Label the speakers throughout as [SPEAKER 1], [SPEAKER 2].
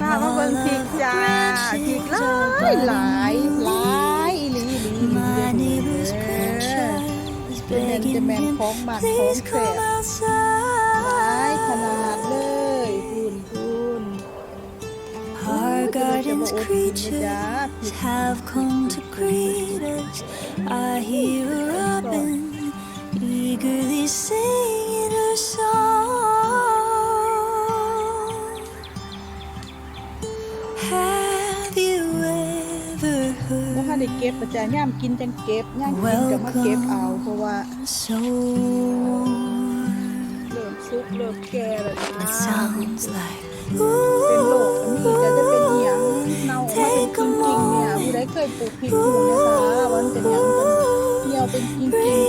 [SPEAKER 1] ป้ามาเบิ่งพริกจ้าพริกหลายหลายหลายอีหลีอีหลีอีหลี
[SPEAKER 2] My
[SPEAKER 1] เด้อ
[SPEAKER 2] neighbor's
[SPEAKER 1] เอ
[SPEAKER 2] grandchild
[SPEAKER 1] อ
[SPEAKER 2] is
[SPEAKER 1] จะแม่นจะ
[SPEAKER 2] begging
[SPEAKER 1] แม่น
[SPEAKER 2] him,
[SPEAKER 1] ของหมักของ
[SPEAKER 2] please
[SPEAKER 1] แซ่บ
[SPEAKER 2] come
[SPEAKER 1] หลายข
[SPEAKER 2] outside.
[SPEAKER 1] นาดเลยคุณคุณ
[SPEAKER 2] Our garden's
[SPEAKER 1] จะบ่อดกินนะจ๊ะ
[SPEAKER 2] creatures have come to greet us. I hear Have you ever
[SPEAKER 1] บ่ทัน
[SPEAKER 2] heard
[SPEAKER 1] ได้เก็บประจาย่ามกินจังเก็บย่ามกินก็มาเก็บเอาเพราะว่า
[SPEAKER 2] so warm?
[SPEAKER 1] เริ่มซุกเริ่มแก่แล้ว
[SPEAKER 2] It
[SPEAKER 1] จ้า
[SPEAKER 2] sounds like
[SPEAKER 1] เป็นโรคอันนี้ก็จะเป็นเหียง
[SPEAKER 2] ooh.
[SPEAKER 1] เน่าออกมาเป็นกิ่งๆเนี่ยผู้ใดเคยปลูกพริกหูนะคะว่ามันเป็นหยังมันเหี่ยวเป็นกิ่งๆ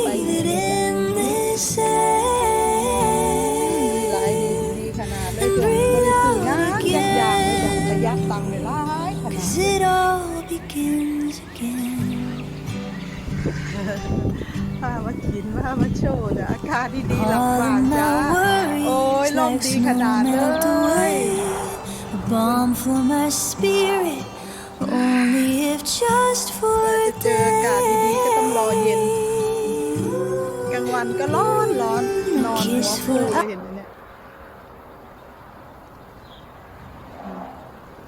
[SPEAKER 1] พามากินพามาโชว์จ้ะอากาศดีๆหลับ
[SPEAKER 2] All
[SPEAKER 1] ฟัง
[SPEAKER 2] of
[SPEAKER 1] จ้า
[SPEAKER 2] my
[SPEAKER 1] โอ้ย
[SPEAKER 2] worries
[SPEAKER 1] ลม
[SPEAKER 2] like
[SPEAKER 1] ดี
[SPEAKER 2] snow
[SPEAKER 1] ขนาดเล
[SPEAKER 2] melt
[SPEAKER 1] ย
[SPEAKER 2] away. A balm for my spirit. Only if just for a
[SPEAKER 1] เจออากาศดีๆก็ต้องรอเย็น
[SPEAKER 2] day.
[SPEAKER 1] กลางวันก็ร้อนร้อนนอนหัวฟูเลยเห็นไหม